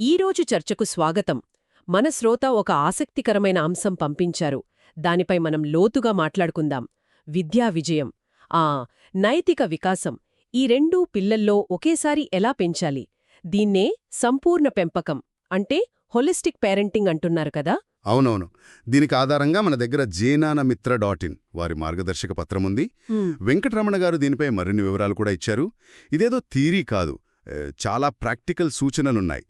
ఈరోజు చర్చకు స్వాగతం. మన శ్రోత ఒక ఆసక్తికరమైన అంశం పంపించారు. దానిపై మనం లోతుగా మాట్లాడుకుందాం. విద్యా విజయం. ఆ నైతిక వికాసం. ఈ రెండూ పిల్లల్లో ఒకేసారి ఎలా పెంచాలి? దీన్నే సంపూర్ణ పెంపకం అంటే హొలిస్టిక్ పేరెంటింగ్ అంటున్నారు కదా? అవునవును. దీనికి ఆధారంగా మన దగ్గర జేనాన మిత్ర డాట్ ఇన్ వారి మార్గదర్శక పత్రం ఉంది. వెంకటరమణ గారు దీనిపై మరిన్ని వివరాలు కూడా ఇచ్చారు. ఇదేదో థీరీ కాదు. చాలా ప్రాక్టికల్ సూచనలున్నాయి.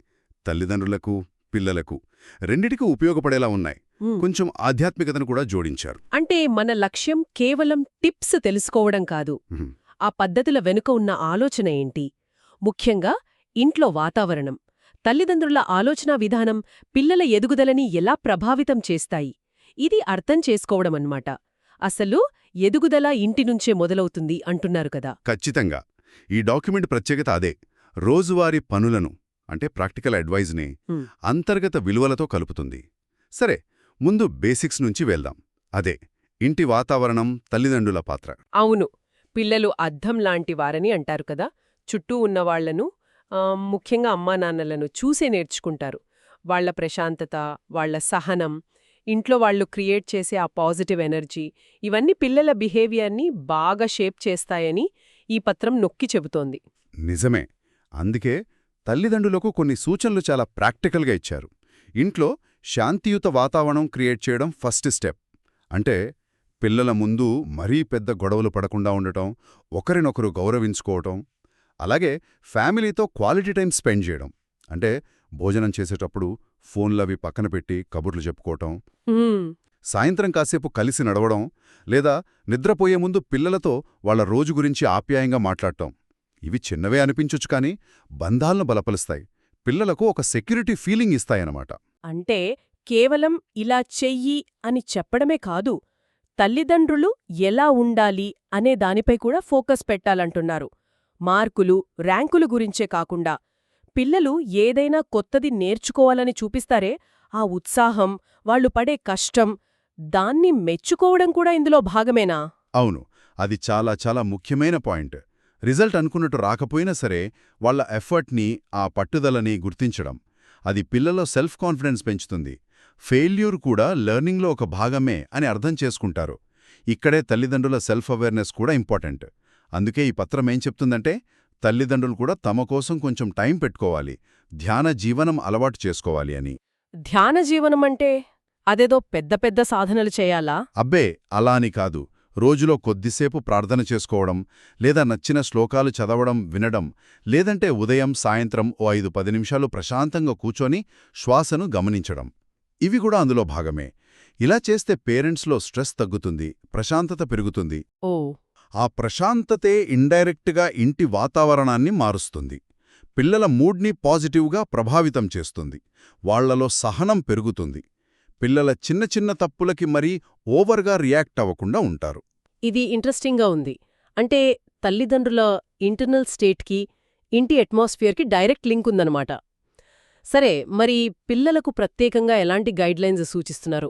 తల్లిదండ్రులకు పిల్లలకు రెండిటికి ఉపయోగపడేలా ఉన్నాయి. కొంచెం ఆధ్యాత్మికతను కూడా జోడించారు. అంటే మన లక్ష్యం కేవలం టిప్స్ తెలుసుకోవడం కాదు. ఆ పద్ధతుల వెనుక ఉన్న ఆలోచన ఏంటి? ముఖ్యంగా ఇంట్లో వాతావరణం. తల్లిదండ్రుల ఆలోచనా విధానం పిల్లల ఎదుగుదలని ఎలా ప్రభావితం చేస్తాయి? ఇది అర్థం చేసుకోవడమన్నమాట అసలు ఎదుగుదల ఇంటినుంచే మొదలవుతుంది అంటున్నారు కదా. ఖచ్చితంగా. ఈ డాక్యుమెంట్ ప్రత్యేకత అదే. రోజువారీ పనులను అంటే ప్రాక్టికల్ అడ్వైజ్ని. అంతర్గత విలువలతో కలుపుతుంది. సరే ముందు బేసిక్స్ నుంచి వెళ్దాం. అదే ఇంటి వాతావరణం తల్లిదండ్రుల పాత్ర. అవును. పిల్లలు అద్దం లాంటి వారని అంటారు కదా. చుట్టూ ఉన్నవాళ్ళను ముఖ్యంగా అమ్మానాన్నలను చూసే నేర్చుకుంటారు. వాళ్ళ ప్రశాంతత వాళ్ళ సహనం ఇంట్లో వాళ్ళు క్రియేట్ చేసే ఆ పాజిటివ్ ఎనర్జీ ఇవన్నీ పిల్లల బిహేవియర్ని బాగా షేప్ చేస్తాయని ఈ పత్రం నొక్కి చెబుతోంది. నిజమే. అందుకే తల్లిదండ్రులకు కొన్ని సూచనలు చాలా ప్రాక్టికల్గా ఇచ్చారు. ఇంట్లో శాంతియుత వాతావరణం క్రియేట్ చేయడం ఫస్ట్ స్టెప్. అంటే పిల్లల ముందు మరీ పెద్ద గొడవలు పడకుండా ఉండటం ఒకరినొకరు గౌరవించుకోవటం అలాగే ఫ్యామిలీతో క్వాలిటీ టైం స్పెండ్ చేయడం. అంటే భోజనం చేసేటప్పుడు ఫోన్లవి పక్కన పెట్టి కబుర్లు చెప్పుకోవటం. సాయంత్రం కాసేపు కలిసి నడవడం లేదా నిద్రపోయే ముందు పిల్లలతో వాళ్ళ రోజు గురించి ఆప్యాయంగా మాట్లాడటం. ఇవి చిన్నవే అనిపించొచ్చు కానీ బంధాలను బలపలుస్తాయి పిల్లలకు ఒక సెక్యూరిటీ ఫీలింగ్ ఇస్తాయన్నమాట. అంటే కేవలం ఇలా చెయ్యి అని చెప్పడమే కాదు తల్లిదండ్రులు ఎలా ఉండాలి అనే దానిపై కూడా ఫోకస్ పెట్టాలంటున్నారు. మార్కులు ర్యాంకులు గురించే కాకుండా పిల్లలు ఏదైనా కొత్తది నేర్చుకోవాలని చూపిస్తారే ఆ ఉత్సాహం వాళ్ళు పడే కష్టం దాన్ని మెచ్చుకోవడం కూడా ఇందులో భాగమేనా? అవును అది చాలా చాలా ముఖ్యమైన పాయింట్. రిజల్ట్ అనుకున్నట్టు రాకపోయినా సరే వాళ్ళ ఎఫర్ట్ని ఆ పట్టుదలని గుర్తించడం అది పిల్లలో సెల్ఫ్ కాన్ఫిడెన్స్ పెంచుతుంది. ఫెయిల్యూర్ కూడా లెర్నింగ్లో ఒక భాగమే అని అర్థం చేసుకుంటారు. ఇక్కడే తల్లిదండ్రుల సెల్ఫ్ అవేర్నెస్ కూడా ఇంపార్టెంట్. అందుకే ఈ పత్రం ఏం చెప్తుందంటే తల్లిదండ్రులు కూడా తమ కోసం కొంచెం టైం పెట్టుకోవాలి. ధ్యాన జీవనం అలవాటు చేసుకోవాలి అని. ధ్యాన జీవనం అంటే అదేదో పెద్ద పెద్ద సాధనలు చేయాలా? అబ్బే అలా అని కాదు. రోజులో కొద్దిసేపు ప్రార్థన చేసుకోవడం లేదా నచ్చిన శ్లోకాలు చదవడం వినడం లేదంటే ఉదయం సాయంత్రం ఓ ఐదు పది నిమిషాలు ప్రశాంతంగా కూర్చొని శ్వాసను గమనించడం. ఇవి కూడా అందులో భాగమే. ఇలా చేస్తే పేరెంట్స్లో స్ట్రెస్ తగ్గుతుంది ప్రశాంతత పెరుగుతుంది. ఓ. ఆ ప్రశాంతతే ఇండైరెక్ట్గా ఇంటి వాతావరణాన్ని మారుస్తుంది. పిల్లల మూడ్ని పాజిటివ్గా ప్రభావితం చేస్తుంది. వాళ్ళలో సహనం పెరుగుతుంది. పిల్లల చిన్న చిన్న తప్పులకి మరీ ఓవర్గా రియాక్ట్ అవ్వకుండా ఉంటారు. ఇది ఇంట్రెస్టింగ్గా ఉంది. అంటే తల్లిదండ్రుల ఇంటర్నల్ స్టేట్కి ఇంటి అట్మాస్ఫియర్కి డైరెక్ట్ లింక్ ఉందన్నమాట. సరే మరి పిల్లలకు ప్రత్యేకంగా ఎలాంటి గైడ్లైన్స్ సూచిస్తున్నారు?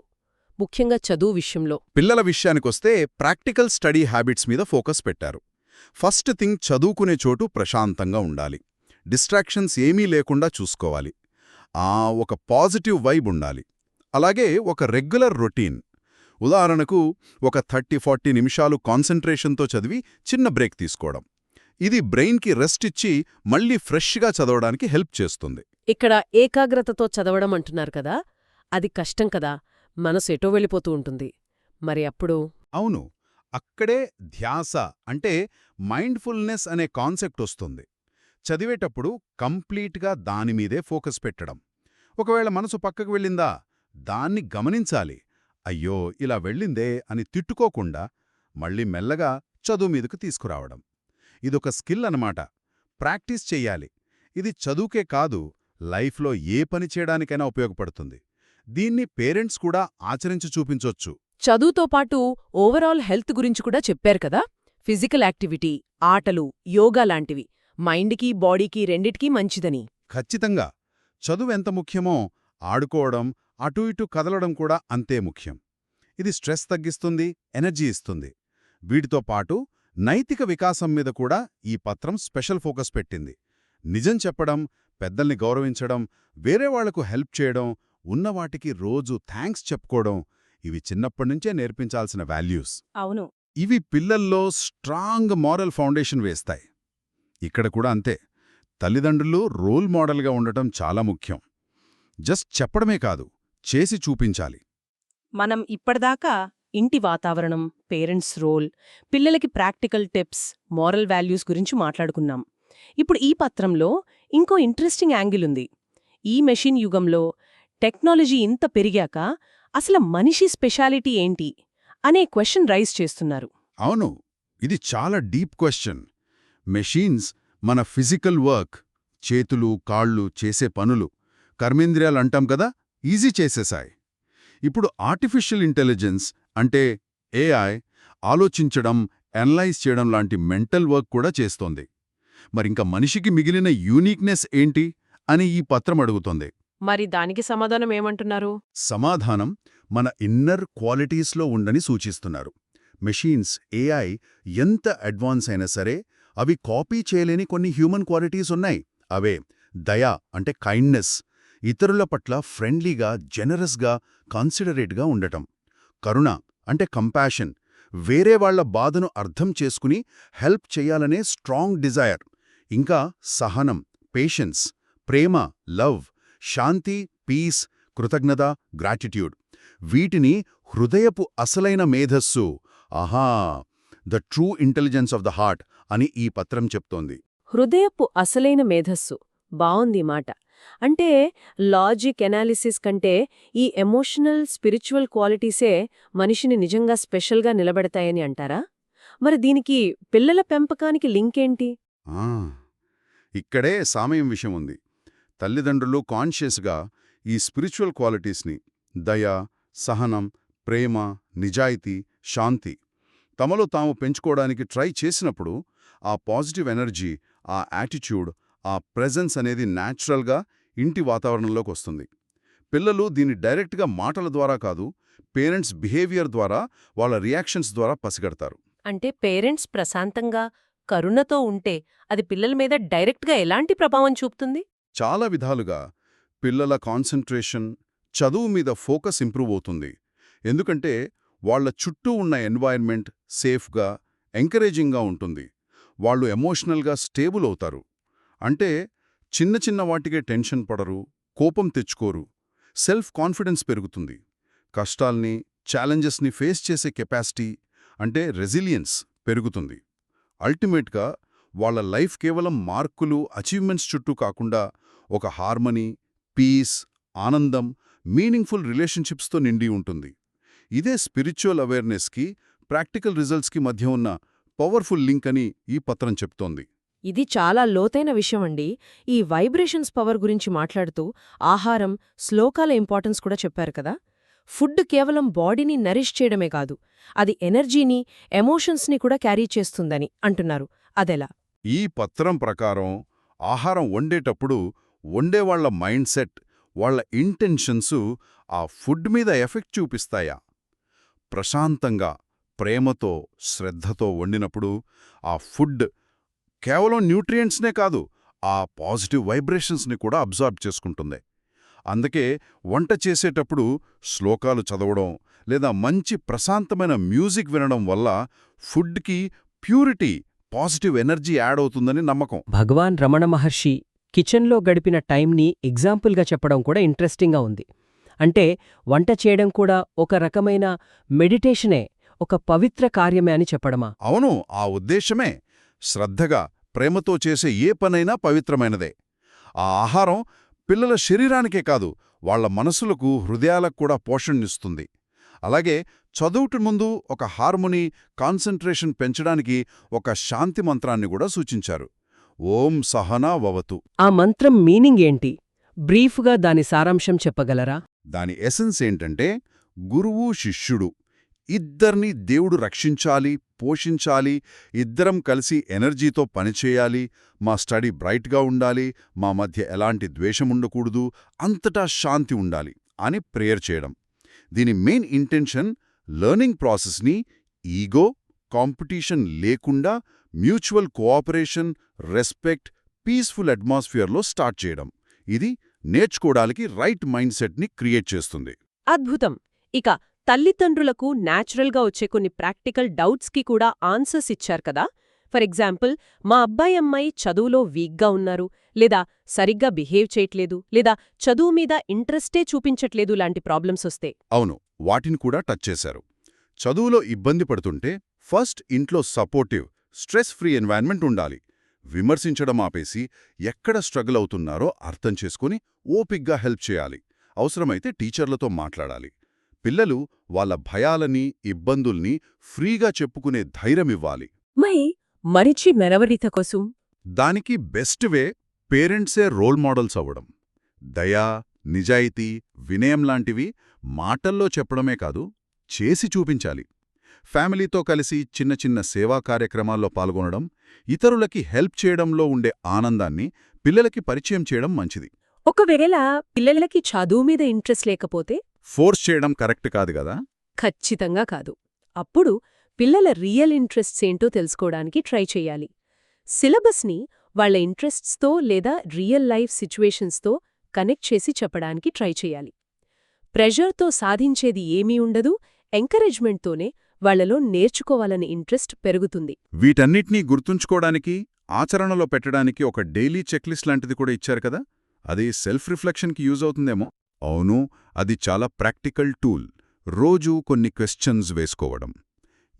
ముఖ్యంగా చదువు విషయంలో. పిల్లల విషయానికొస్తే ప్రాక్టికల్ స్టడీ హ్యాబిట్స్ మీద ఫోకస్ పెట్టారు. ఫస్ట్ థింగ్ చదువుకునే చోటు ప్రశాంతంగా ఉండాలి. డిస్ట్రాక్షన్స్ ఏమీ లేకుండా చూసుకోవాలి. ఆ ఒక పాజిటివ్ వైబ్ ఉండాలి. అలాగే ఒక రెగ్యులర్ రొటీన్. ఉదాహరణకు ఒక థర్టీ ఫార్టీ నిమిషాలు కాన్సంట్రేషన్తో చదివి చిన్న బ్రేక్ తీసుకోవడం. ఇది బ్రెయిన్కి రెస్ట్ ఇచ్చి మళ్ళీ ఫ్రెష్గా చదవడానికి హెల్ప్ చేస్తుంది. ఇక్కడ ఏకాగ్రతతో చదవడం అంటున్నారు కదా అది కష్టం కదా మనసు ఎటో వెళ్ళిపోతూ ఉంటుంది. మరి అప్పుడు? అవును. అక్కడే ధ్యాస అంటే మైండ్ఫుల్నెస్ అనే కాన్సెప్ట్ వస్తుంది. చదివేటప్పుడు కంప్లీట్గా దానిమీదే ఫోకస్ పెట్టడం. ఒకవేళ మనసు పక్కకు వెళ్ళిందా దాన్ని గమనించాలి. అయ్యో ఇలా వెళ్ళిందే అని తిట్టుకోకుండా మళ్ళీ మెల్లగా చదువు మీదకు తీసుకురావడం. ఇదొక స్కిల్ అన్నమాట. ప్రాక్టీస్ చెయ్యాలి. ఇది చదువుకే కాదు లైఫ్లో ఏ పని చేయడానికైనా ఉపయోగపడుతుంది. దీన్ని పేరెంట్స్ కూడా ఆచరించి చూపించొచ్చు. చదువుతో పాటు ఓవరాల్ హెల్త్ గురించి కూడా చెప్పారు కదా? ఫిజికల్ యాక్టివిటీ ఆటలు యోగా లాంటివి. మైండ్కి బాడీకి రెండిటికీ మంచిదని. ఖచ్చితంగా. చదువు ఎంత ముఖ్యమో ఆడుకోవడం అటూ ఇటూ కదలడం కూడా అంతే ముఖ్యం. ఇది స్ట్రెస్ తగ్గిస్తుంది ఎనర్జీ ఇస్తుంది. వీటితో పాటు నైతిక వికాసం మీద కూడా ఈ పత్రం స్పెషల్ ఫోకస్ పెట్టింది. నిజం చెప్పడం పెద్దల్ని గౌరవించడం వేరే వాళ్ళకు హెల్ప్ చేయడం ఉన్నవాటికి రోజు థ్యాంక్స్ చెప్పుకోవడం ఇవి చిన్నప్పటినుంచే నేర్పించాల్సిన వాల్యూస్. అవును. ఇవి పిల్లల్లో స్ట్రాంగ్ మారల్ ఫౌండేషన్ వేస్తాయి. ఇక్కడ కూడా అంతే. తల్లిదండ్రులు రోల్ మోడల్గా ఉండటం చాలా ముఖ్యం. జస్ట్ చెప్పడమే కాదు చేసి చూపించాలి. మనం ఇప్పటిదాకా ఇంటి వాతావరణం పేరెంట్స్ రోల్ పిల్లలకి ప్రాక్టికల్ టిప్స్ మారల్ వాల్యూస్ గురించి మాట్లాడుకున్నాం. ఇప్పుడు ఈ పత్రంలో ఇంకో ఇంట్రెస్టింగ్ యాంగిల్ ఉంది. ఈ మెషిన్ యుగంలో టెక్నాలజీ ఇంత పెరిగాక అసలు మనిషి స్పెషాలిటీ ఏంటి అనే క్వశ్చన్ రైజ్ చేస్తున్నారు. అవును ఇది చాలా డీప్ క్వశ్చన్. మెషీన్స్ మన ఫిజికల్ వర్క్ చేతులు కాళ్ళు చేసే పనులు కర్మేంద్రియాలు అంటాం కదా? ఈజీ చేసేశాయి. ఇప్పుడు ఆర్టిఫిషియల్ ఇంటెలిజెన్స్ అంటే ఏఐ ఆలోచించడం అనలైజ్ చేయడం లాంటి మెంటల్ వర్క్ కూడా చేస్తోంది. మరింక మనిషికి మిగిలిన యూనిక్నెస్ ఏంటి అని ఈ పత్రం అడుగుతోంది. మరి దానికి సమాధానం ఏమంటున్నారు? సమాధానం మన ఇన్నర్ క్వాలిటీస్లో ఉందని సూచిస్తున్నారు. మెషీన్స్ ఏఐ ఎంత అడ్వాన్స్ అయినా సరే అవి కాపీ చేయలేని కొన్ని హ్యూమన్ క్వాలిటీస్ ఉన్నాయి. అవే దయ అంటే కైండ్నెస్ ఇతరుల పట్ల ఫ్రెండ్లీగా జెనరస్గా కాన్సిడరేట్గా ఉండటం. కరుణ అంటే కంపాషన్. వేరే వాళ్ళ బాధను అర్థం చేసుకుని హెల్ప్ చేయాలనే స్ట్రాంగ్ డిజైర్. ఇంకా సహనం పేషెన్స్ ప్రేమ లవ్ శాంతి పీస్ కృతజ్ఞత గ్రాటిట్యూడ్. వీటిని హృదయపు అసలైన మేధస్సు ఆహా the true intelligence of the heart అని ఈ పత్రం చెప్తోంది. హృదయపు అసలైన మేధస్సు. బావుంది మాట. అంటే లాజిక్ ఎనాలిసిస్ కంటే ఈ ఎమోషనల్ స్పిరిచువల్ క్వాలిటీసే మనిషిని నిజంగా స్పెషల్గా నిలబెడతాయని అంటారా? మరి దీనికి పిల్లల పెంపకానికి లింక్ ఏంటి ఆ, ఇక్కడే సామయం విషయం ఉంది. తల్లిదండ్రులు కాన్షియస్గా ఈ స్పిరిచువల్ క్వాలిటీస్ని దయ సహనం ప్రేమ నిజాయితీ శాంతి తమలో తాము పెంచుకోవడానికి ట్రై చేసినప్పుడు ఆ పాజిటివ్ ఎనర్జీ ఆ యాటిట్యూడ్ ఆ ప్రెజెన్స్ అనేది న్యాచురల్గా ఇంటి వాతావరణంలోకి వస్తుంది. పిల్లలు దీన్ని డైరెక్ట్గా మాటల ద్వారా కాదు పేరెంట్స్ బిహేవియర్ ద్వారా వాళ్ళ రియాక్షన్స్ ద్వారా పసిగడతారు. అంటే పేరెంట్స్ ప్రశాంతంగా కరుణతో ఉంటే అది పిల్లల మీద డైరెక్ట్గా ఎలాంటి ప్రభావం చూపుతుంది? చాలా విధాలుగా పిల్లల కాన్సంట్రేషన్ చదువు మీద ఫోకస్ ఇంప్రూవ్ అవుతుంది. ఎందుకంటే వాళ్ళ చుట్టూ ఉన్న ఎన్వైర్న్మెంట్ సేఫ్గా ఎంకరేజింగ్గా ఉంటుంది. వాళ్ళు ఎమోషనల్గా స్టేబుల్ అవుతారు. అంటే చిన్న చిన్న వాటికే టెన్షన్ పడరు కోపం తెచ్చుకోరు సెల్ఫ్ కాన్ఫిడెన్స్ పెరుగుతుంది. కష్టాల్ని ఛాలెంజెస్ని ఫేస్ చేసే కెపాసిటీ అంటే రెసిలియన్స్ పెరుగుతుంది. అల్టిమేట్గా వాళ్ళ లైఫ్ కేవలం మార్కులు అచీవ్మెంట్స్ చుట్టూ కాకుండా ఒక హార్మనీ పీస్ ఆనందం మీనింగ్ఫుల్ రిలేషన్షిప్స్తో నిండి ఉంటుంది. ఇదే స్పిరిచువల్ అవేర్నెస్కి ప్రాక్టికల్ రిజల్ట్స్కి మధ్య ఉన్న పవర్ఫుల్ లింక్ అని ఈ పత్రం చెప్తోంది. ఇది చాలా లోతైన విషయం అండి ఈ వైబ్రేషన్స్ పవర్ గురించి మాట్లాడుతూ ఆహారం శ్లోకాల ఇంపార్టెన్స్ కూడా చెప్పారు కదా. ఫుడ్ కేవలం బాడీని నరిష్ చేయడమే కాదు అది ఎనర్జీని ఎమోషన్స్ని కూడా క్యారీ చేస్తుందని అంటున్నారు. అదెలా? ఈ పత్రం ప్రకారం ఆహారం వండేటప్పుడు వండేవాళ్ళ మైండ్ సెట్ వాళ్ళ ఇంటెన్షన్సు ఆ ఫుడ్ మీద ఎఫెక్ట్ చూపిస్తాయా? ప్రశాంతంగా ప్రేమతో శ్రద్ధతో వండినప్పుడు ఆ ఫుడ్ కేవలం న్యూట్రియంట్స్నే కాదు ఆ పాజిటివ్ వైబ్రేషన్స్ని కూడా అబ్జార్బ్ చేసుకుంటుంది. అందుకే వంట చేసేటప్పుడు శ్లోకాలు చదవడం లేదా మంచి ప్రశాంతమైన మ్యూజిక్ వినడం వల్ల ఫుడ్కి ప్యూరిటీ పాజిటివ్ ఎనర్జీ యాడ్ అవుతుందని నమ్మకం. భగవాన్ రమణ మహర్షి కిచెన్లో గడిపిన టైంని ఎగ్జాంపుల్గా చెప్పడం కూడా ఇంట్రెస్టింగ్గా ఉంది. అంటే వంట చేయడం కూడా ఒక రకమైన మెడిటేషనే ఒక పవిత్ర కార్యమే అని చెప్పడమా? అవును ఆ ఉద్దేశమే. శ్రద్ధగా ప్రేమతో చేసే ఏ పనైనా పవిత్రమైనదే. ఆ ఆహారం పిల్లల శరీరానికే కాదు వాళ్ళ మనసులకు హృదయాలకు కూడా పోషణనిస్తుంది. అలాగే చదువుటి ముందు ఒక హార్మోనీ కాన్సంట్రేషన్ పెంచడానికి ఒక శాంతి మంత్రాన్ని కూడా సూచించారు. ఓం సహనా వవతు. ఆ మంత్రం మీనింగ్ ఏంటి? బ్రీఫ్గా దాని సారాంశం చెప్పగలరా? దాని ఎసెన్స్ ఏంటంటే గురువు శిష్యుడు. ఇద్దర్ని దేవుడు రక్షించాలి పోషించాలి ఇద్దరం కలిసి ఎనర్జీతో పనిచేయాలి మా స్టడీ బ్రైట్గా ఉండాలి మా మధ్య ఎలాంటి ద్వేషం ఉండకూడదు అంతటా శాంతి ఉండాలి అని ప్రేయర్ చేయడం. దీని మెయిన్ ఇంటెన్షన్ లెర్నింగ్ ప్రాసెస్ని ఈగో కాంపిటీషన్ లేకుండా మ్యూచువల్ కోఆపరేషన్ రెస్పెక్ట్ పీస్ఫుల్ అట్మాస్ఫియర్లో స్టార్ట్ చేయడం. ఇది నేర్చుకోవడానికి రైట్ మైండ్ సెట్ని క్రియేట్ చేస్తుంది. అద్భుతం! ఇక తల్లిదండ్రులకు న్యాచురల్గా వచ్చే కొన్ని ప్రాక్టికల్ డౌట్స్కి కూడా ఆన్సర్స్ ఇచ్చారు కదా. ఫర్ ఎగ్జాంపుల్ మా అబ్బాయి అమ్మాయి చదువులో వీక్గా ఉన్నారు లేదా సరిగ్గా బిహేవ్ చేయట్లేదు లేదా చదువు మీద ఇంట్రెస్టే చూపించట్లేదు లాంటి ప్రాబ్లమ్స్ వస్తే. అవును వాటిని కూడా టచ్ చేశారు. చదువులో ఇబ్బంది పడుతుంటే ఫస్ట్ ఇంట్లో సపోర్టివ్ స్ట్రెస్ ఫ్రీ ఎన్వైర్న్మెంట్ ఉండాలి. విమర్శించడం ఆపేసి ఎక్కడ స్ట్రగుల్ అవుతున్నారో అర్థం చేసుకుని ఓపిగ్గా హెల్ప్ చేయాలి. అవసరమైతే టీచర్లతో మాట్లాడాలి. పిల్లలు వాళ్ళ భయాలని ఇబ్బందుల్ని ఫ్రీగా చెప్పుకునే ధైర్యమివ్వాలి మై మరిచి మెరవరిత కోసం? దానికి బెస్ట్ వే పేరెంట్సే రోల్ మోడల్స్ అవ్వడం. దయా నిజాయితీ వినయం లాంటివి మాటల్లో చెప్పడమే కాదు చేసి చూపించాలి. ఫ్యామిలీతో కలిసి చిన్న చిన్న సేవా కార్యక్రమాల్లో పాల్గొనడం ఇతరులకి హెల్ప్ చేయడంలో ఉండే ఆనందాన్ని పిల్లలకి పరిచయం చేయడం మంచిది. ఒకవేళ పిల్లలకి చదువు మీద ఇంట్రెస్ట్ లేకపోతే? ఫోర్స్ చేయడం కరెక్ట్ కాదు కదా? ఖచ్చితంగా కాదు. అప్పుడు పిల్లల రియల్ ఇంట్రెస్ట్స్ ఏంటో తెలుసుకోవడానికి ట్రై చెయ్యాలి సిలబస్ని వాళ్ళ ఇంట్రెస్ట్స్తో లేదా రియల్ లైఫ్ సిచ్యువేషన్స్తో కనెక్ట్ చేసి చెప్పడానికి ట్రై చెయ్యాలి ప్రెషర్తో సాధించేది ఏమీ ఉండదు ఎంకరేజ్మెంట్తోనే వాళ్ళలో నేర్చుకోవాలనే ఇంట్రెస్ట్ పెరుగుతుంది. వీటన్నిటినీ గుర్తుంచుకోవడానికి ఆచరణలో పెట్టడానికి ఒక డైలీ చెక్లిస్ట్ లాంటిది కూడా ఇచ్చారు కదా? అది సెల్ఫ్ రిఫ్లెక్షన్కి యూజ్ అవుతుందేమో. అవును అది చాలా ప్రాక్టికల్ టూల్. రోజూ కొన్ని క్వశ్చన్స్ వేసుకోవడం.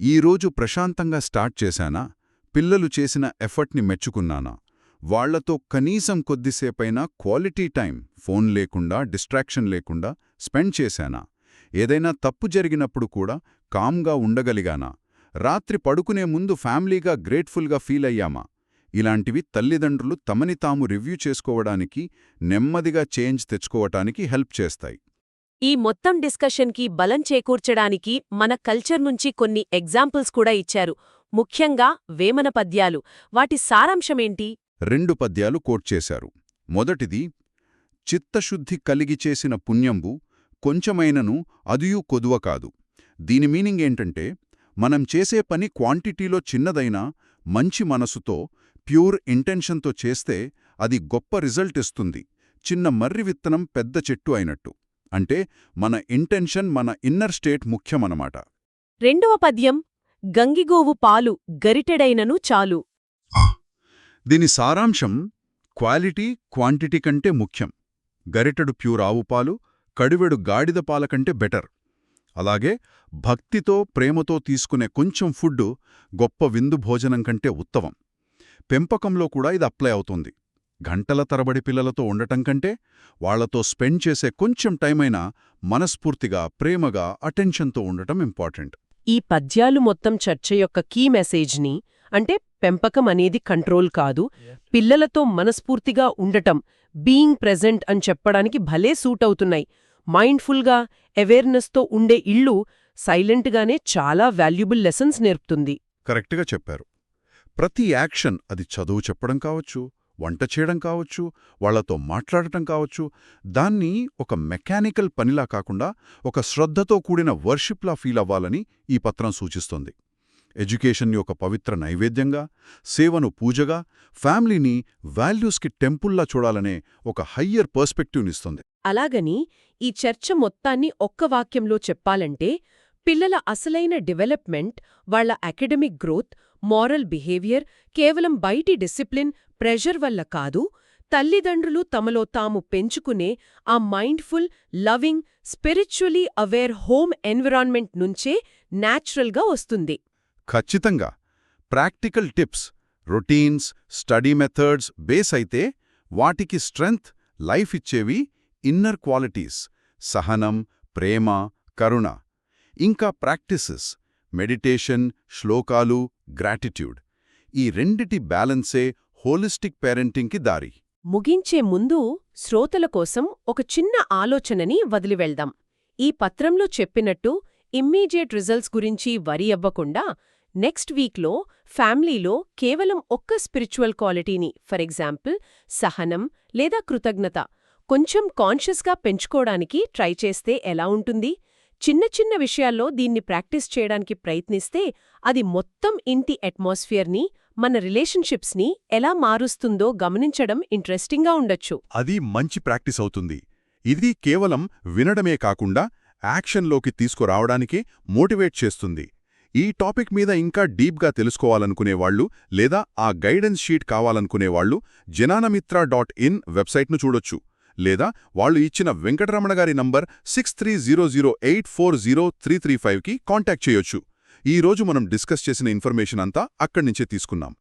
ఈరోజు ప్రశాంతంగా స్టార్ట్ చేశానా? పిల్లలు చేసిన ఎఫర్ట్ని మెచ్చుకున్నానా? వాళ్ళతో కనీసం కొద్దిసేపైనా క్వాలిటీ టైం ఫోన్ లేకుండా డిస్ట్రాక్షన్ లేకుండా స్పెండ్ చేశానా? ఏదైనా తప్పు జరిగినప్పుడు కూడా కామ్గా ఉండగలిగానా? రాత్రి పడుకునే ముందు ఫ్యామిలీగా గ్రేట్ఫుల్గా ఫీల్ అయ్యామా? ఇలాంటివి తల్లిదండ్రులు తమని తాము రివ్యూ చేసుకోవడానికి నెమ్మదిగా చేంజ్ తెచ్చుకోవటానికి హెల్ప్ చేస్తాయి. ఈ మొత్తం డిస్కషన్కి బలం చేకూర్చడానికి మన కల్చర్ నుంచి కొన్ని ఎగ్జాంపుల్స్ కూడా ఇచ్చారు. ముఖ్యంగా వేమన పద్యాలు. వాటి సారాంశమేంటి? రెండు పద్యాలు కోట్ చేశారు. మొదటిది చిత్తశుద్ధి కలిగి చేసిన పుణ్యంబు కొంచెమైనను అదియూ కొదువ కాదు. దీని మీనింగ్ ఏంటంటే మనం చేసే పని క్వాంటిటీలో చిన్నదైనా మంచి మనసుతో ప్యూర్ ఇంటెన్షన్తో చేస్తే అది గొప్ప రిజల్ట్ ఇస్తుంది. చిన్న మర్రి విత్తనం పెద్ద చెట్టు అయినట్టు. అంటే మన ఇంటెన్షన్ మన ఇన్నర్ స్టేట్ ముఖ్యమనమాట. రెండవ పద్యం గంగిగోవు పాలు గరిటెడైనను చాలు. దీని సారాంశం క్వాలిటీ క్వాంటిటీ కంటే ముఖ్యం. గరిటెడు ప్యూర్ ఆవు పాలు కడివెడు గాడిద పాల కంటే బెటర్. అలాగే భక్తితో ప్రేమతో తీసుకునే కొంచెం ఫుడ్డు గొప్ప విందు భోజనం కంటే ఉత్తమం. పెంపకంలో కూడా ఇది అప్లై అవుతుంది. గంటల తరబడి పిల్లలతో ఉండటం కంటే వాళ్ళతో స్పెండ్ చేసే కొంచెం టైమైనా మనస్ఫూర్తిగా ప్రేమగా అటెన్షన్తో ఉండటం ఇంపార్టెంట్. ఈ పద్యాలు మొత్తం చర్చ యొక్క కీ మెసేజ్ని అంటే పెంపకం అనేది కంట్రోల్ కాదు పిల్లలతో మనస్ఫూర్తిగా ఉండటం బీయింగ్ ప్రెజెంట్ అని చెప్పడానికి భలే సూట్ అవుతున్నాయి. మైండ్ఫుల్గా అవేర్నెస్తో ఉండే ఇల్లు సైలెంట్గానే చాలా వాల్యుబుల్ లెసన్స్ నేర్పుతుంది. కరెక్ట్గా చెప్పారు. ప్రతి యాక్షన్ అది చదువు చెప్పడం కావచ్చు వంట చేయడం కావచ్చు వాళ్ళతో మాట్లాడటం కావచ్చు దాన్ని ఒక మెకానికల్ పనిలా కాకుండా ఒక శ్రద్ధతో కూడిన వర్షిప్లా ఫీల్ అవ్వాలని ఈ పత్రం సూచిస్తుంది. ఎడ్యుకేషన్ ఒక పవిత్ర నైవేద్యంగా సేవను పూజగా ఫ్యామిలీని వాల్యూస్కి టెంపుల్లా చూడాలనే ఒక హయ్యర్ పర్స్పెక్టివ్నిస్తుంది అలాగని ఈ చర్చ మొత్తాన్ని ఒక్క వాక్యంలో చెప్పాలంటే పిల్లల అసలైన డెవలప్మెంట్ వాళ్ళ అకాడమిక్ గ్రోత్ మోరల్ బిహేవియర్ కేవలం బయటి డిసిప్లిన్ ప్రెషర్ వల్ల కాదు తల్లిదండ్రులు తమలో తాము పెంచుకునే ఆ mindful loving spiritually aware home environment నుంచే న్యాచురల్గా వస్తుంది. ఖచ్చితంగా. Practical tips routines study methods base అయితే వాటికి స్ట్రెంగ్త్ లైఫ్ ఇచ్చేవి ఇన్నర్ క్వాలిటీస్ సహనం ప్రేమ కరుణ. ఇంకా ప్రాక్టీసెస్ మెడిటేషన్ శ్లోకాలు గ్రాటిట్యూడ్. ఈ రెండిటి బ్యాలెన్సే హోలిస్టిక్ పేరెంటింగ్కి దారి. ముగించే ముందు శ్రోతల కోసం ఒక చిన్న ఆలోచనని వదిలివెళ్దాం ఈ పత్రంలో చెప్పినట్టు ఇమ్మీడియట్ రిజల్ట్స్ గురించి వరి అవ్వకుండా నెక్స్ట్ వీక్లో ఫ్యామిలీలో కేవలం ఒక్క స్పిరిచువల్ క్వాలిటీని ఫర్ ఎగ్జాంపుల్ సహనం లేదా కృతజ్ఞత కొంచెం కాన్షియస్గా పెంచుకోవడానికి ట్రై చేస్తే ఎలా ఉంటుంది? చిన్న చిన్న విషయాల్లో దీన్ని ప్రాక్టీస్ చేయడానికి ప్రయత్నిస్తే అది మొత్తం ఇంటి అట్మాస్ఫియర్ని మన రిలేషన్షిప్స్ని ఎలా మారుస్తుందో గమనించడం ఇంట్రెస్టింగ్గా ఉండొచ్చు. అది మంచి ప్రాక్టీస్ అవుతుంది. ఇది కేవలం వినడమే కాకుండా యాక్షన్లోకి తీసుకురావడానికే మోటివేట్ చేస్తుంది. ఈ టాపిక్ మీద ఇంకా డీప్గా తెలుసుకోవాలనుకునేవాళ్ళు లేదా ఆ గైడెన్స్ షీట్ కావాలనుకునేవాళ్ళు జనానమిత్ర డాట్ ఇన్ వెబ్సైట్ను చూడొచ్చు. లేదా వాళ్ళు ఇచ్చిన వెంకటరమణ గారి number six three zero zero eight four zero three three ఫైవ్కి కాంటాక్ట్ చేయొచ్చు. ఈ రోజు మనం డిస్కస్ చేసిన ఇన్ఫర్మేషన్ అంతా అక్కడి నుంచే తీసుకున్నాం.